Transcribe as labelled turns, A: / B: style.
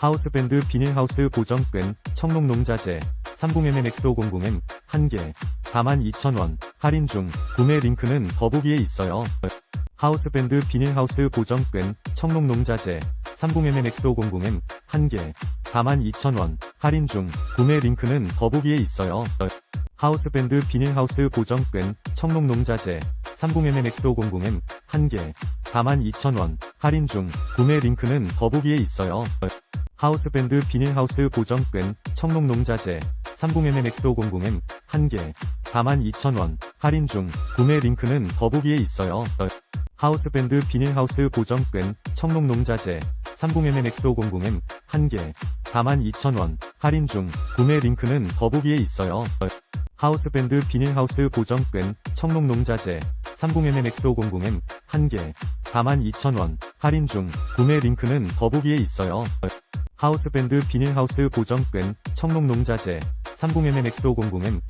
A: 하우스밴드 비닐하우스 보정끈 청록농자재 30mmX500M 1개 42,000원 할인 중 구매 링크는 더보기에 있어요. 하우스밴드 비닐하우스 보정끈 청록농자재 30mmX500M 1개 42,000원 할인 중 구매 링크는 더보기에 있어요. 하우스밴드 비닐하우스 보정끈 청록농자재 30mmX500M 1개 42,000원 할인 중 구매 링크는 더보기에 있어요. 하우스밴드 비닐하우스 보정끈 청록농자재 30mmX500M 1개 42,000원 할인 중 구매 링크는 더보기에 있어요. 하우스밴드 비닐하우스 보정끈 청록농자재 30mmX500M 1개 42,000원 할인 중 구매 링크는 더보기에 있어요. 하우스밴드 비닐하우스 보정끈 청록농자재 30mmX500M 1개 42,000원 할인 중 구매 링크는 더보기에 있어요. 하우스밴드 비닐하우스 보정끈 청록농자재 30mmX500M